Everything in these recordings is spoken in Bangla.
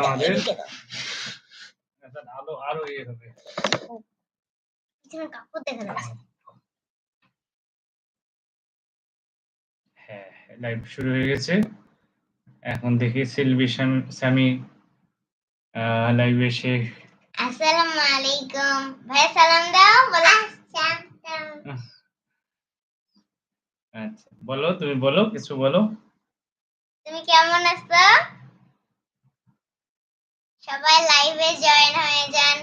আমাদের। আলো আরও ইয়ে হবে। কাপড় দেখা যাচ্ছে হ্যাঁ লাইভ শুরু হয়ে গেছে। এখন দেখি সিলভি স্যামি লাইভে এসে আসসালামু আলাইকুম। ভাই সালাম দাও বলো। আচ্ছা বলো তুমি বলো কিছু বলো। তুমি কেমন আছো? সবাই লাইভে জয়েন হয়ে যান।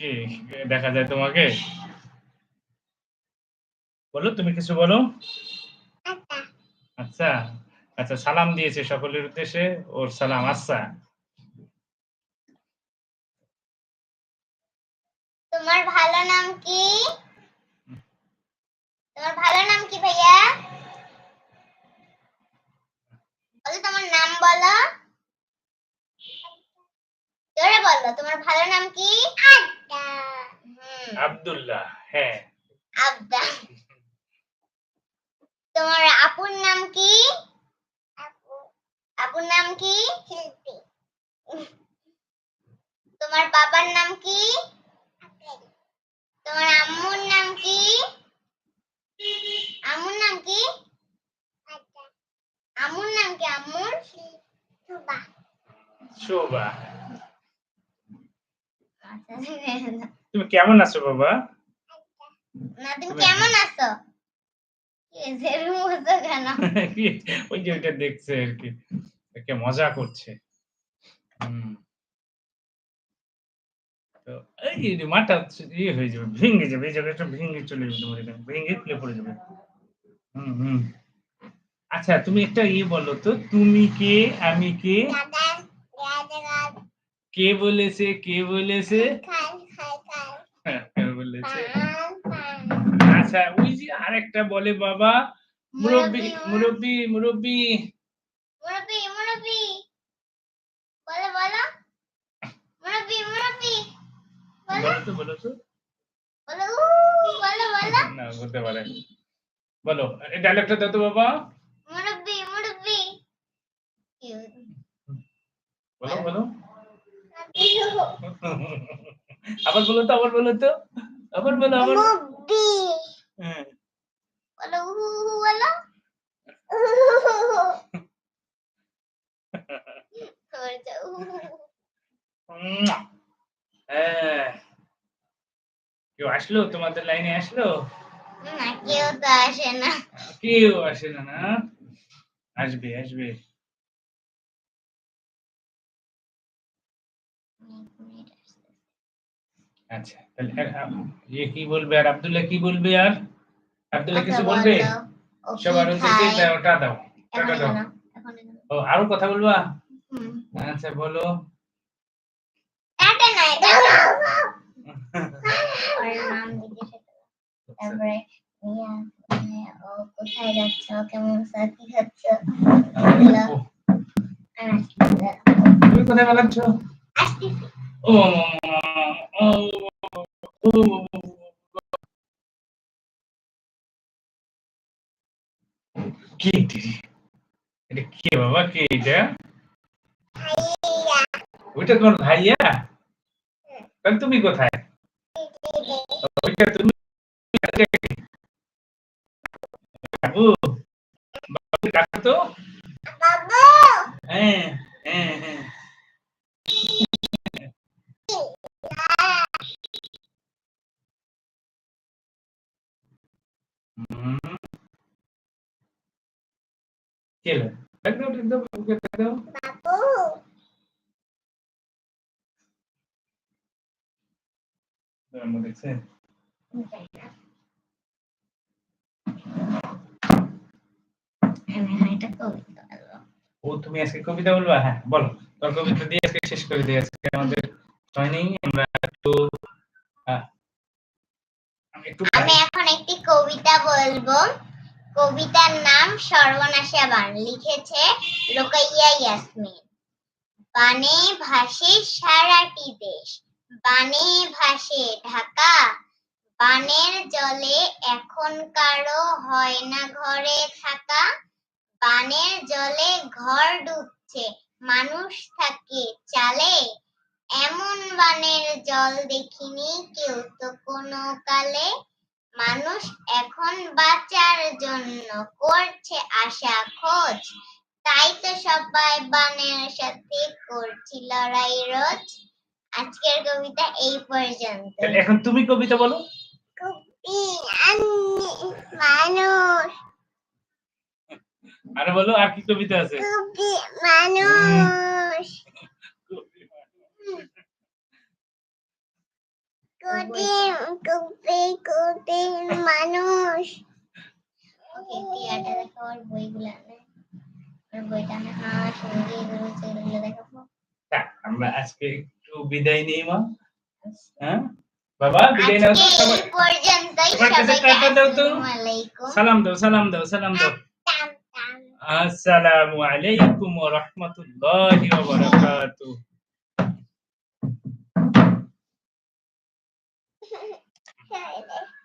কি? দেখা যায় তোমাকে? বলো তুমি কিছু বলো? আচ্ছা। আচ্ছা সালাম দিয়েছে সকলের উদ্দেশ্যে। ওর সালাম আচ্ছা। তোমার ভালো নাম কি? তোমার ভালো নাম কি ভাইয়া বলো তোমার নাম বলো? জোরে বলো তোমার ভালো নাম কি? আব্দুল্লাহ হ্যাঁ। আব্দা। তোমার আপুর নাম কি? আপুর নাম কি? তোমার বাবার নাম কি? তোমার আম্মুর নাম কি আম্মুর নাম কি আম্মুর নাম কি আম্মুর সুবা শোভা। তুমি কেমন আছো বাবা? না তুমি কেমন আছো? ওই যে ওইটা দেখছে আর কি। একে মজা করছে। হুম। তো এই যে ইয়ে হয়ে যাবে ভেঙে যাবে এই জায়গাটা ভেঙে চলে যাবে তোমার এখানে ভেঙে খুলে পড়ে যাবে। হুম হুম। আচ্ছা তুমি একটা ইয়ে বলো তো তুমি কে আমি কে? কে বলেছে কে বলেছে হ্যাঁ, বলেছে আচ্ছা ওই যে আরেকটা বলে বাবা মুরব্বি মুরব্বি মুরব্বি। মুরব্বি মুরব্বি। বলো বলো। মুরব্বি মুরব্বি। বলো। বলো তো বলো তো। বলো বলো বলো। না বলতে পারে বলো এই ডায়লগটা দাও তো বাবা। মুরব্বি মুরব্বি। বলো বলো। আবার বলো তো আবার বলো তো। আবার বলো আবার হ্যাঁ। বলো বলো। হ্যাঁ। কেউ আসলো? তোমাদের লাইনে আসলো? না কেউ তো আসে না। কেউ আসে না না? আসবে আসবে। আচ্ছা তাহলে ইয়ে কি বলবে আর আব্দুল্লাহ কি বলবে আর? আব্দুল্লাহ কিছু আচ্ছা, বলবে? সবার ওটা দাও টাকা। ও আরও কথা বলবা? আচ্ছা বলো। তারপরে ও কোথায় যাচ্ছ? কেমন খাচ্ছ? আসতেছে। তুমি কোথায় পালাচ্ছ ও, কে এটি? এটা কে বাবা? কে এটা? ওইটা তোমার ভাইয়া? তাহলে তুমি কোথায়? ওইটা তুমি বাবু। বাবু! হ্যাঁ। দাও, দাও, দাও। দেখছে? ও তুমি আজকে কবিতা বলবা? হ্যাঁ বলো। তোর কবিতা দিয়ে আজকে শেষ করে দিই। আজকে আমাদের সময় নেই আমরা একটু একটু আমি এখন একটি কবিতা বলব। কবিতার নাম সর্বনাশা বান। লিখেছে রোকাইয়া ইয়াসমিন। বানে ভাসে সারাটি দেশ। বানে ভাসে ঢাকা। বানের জলে এখন কারও হয় না ঘরে থাকা। বানের জলে ঘর ডুবছে। মানুষ থাকে চালে। এমন বানের জল দেখিনি কেউ তো কোনো কালে মানুষ এখন বাঁচার জন্য করছে আশা খোঁজ। তাই তো সবাই বানের সাথে করছি লড়াই রোজ। আজকের কবিতা এই পর্যন্ত। এখন তুমি কবিতা বলো। মানুষ। আর বলো আর কি কবিতা আছে? মানুষ। কোটি কবি কোটি মানুষ। ওকে টিয়াটা দেখো ওর বইগুলো আনে। ওর বইটা আনে হাঁস মুরগি গরু সেগুলো দেখাবো। আমরা আজকে একটু বিদায় নিই মা। হ্যাঁ? বাবা বিদায় নাও সবাই পর্যন্তই সবাইকে দাও তো। সালাম দাও সালাম দাও সালাম দাও। টাম টাম। আসসালামু আলাইকুম ওয়া রাহমাতুল্লাহি ওয়া বারাকাতুহু। Okay.